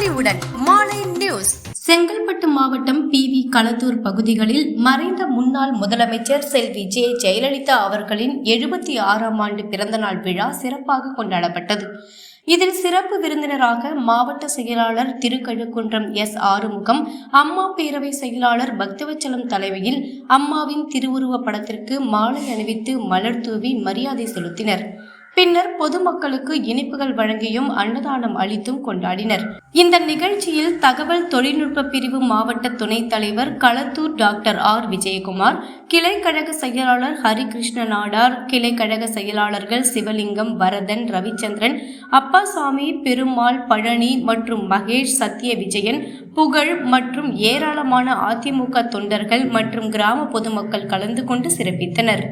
பாலிவுடன் மாலை நியூஸ். செங்கல்பட்டு மாவட்டம் P V Kalathur பகுதிகளில் மறைந்த முன்னாள் முதலமைச்சர் செல்வி ஜே ஜெயலலிதா அவர்களின் எழுபத்தி ஆறாம் ஆண்டு பிறந்தநாள் விழா சிறப்பாக கொண்டாடப்பட்டது. இதில் சிறப்பு விருந்தினராக மாவட்ட செயலாளர் திருக்கழுக்குன்றம் எஸ் ஆறுமுகம் அம்மா பேரவை செயலாளர் பக்தவச்சலம் தலைமையில் அம்மாவின் திருவுருவ படத்திற்கு மாலை அணிவித்து மலர் தூவி மரியாதை செலுத்தினர். பின்னர் பொதுமக்களுக்கு இனிப்புகள் வழங்கியும் அன்னதானம் அளித்தும் கொண்டாடினர். இந்த நிகழ்ச்சியில் தகவல் தொழில்நுட்ப பிரிவு மாவட்ட துணைத் தலைவர் களத்தூர் டாக்டர் ஆர். விஜயகுமார் கிளை கழக செயலாளர் ஹரிகிருஷ்ண நாடார் கிளை கழக செயலாளர்கள் சிவலிங்கம் வரதன் ரவிச்சந்திரன் அப்பாசாமி பெருமாள் பழனி மற்றும் மகேஷ் சத்ய விஜயன் புகழ் மற்றும் ஏராளமான அதிமுக தொண்டர்கள் மற்றும் கிராம பொதுமக்கள் கலந்து கொண்டு சிறப்பித்தனர்.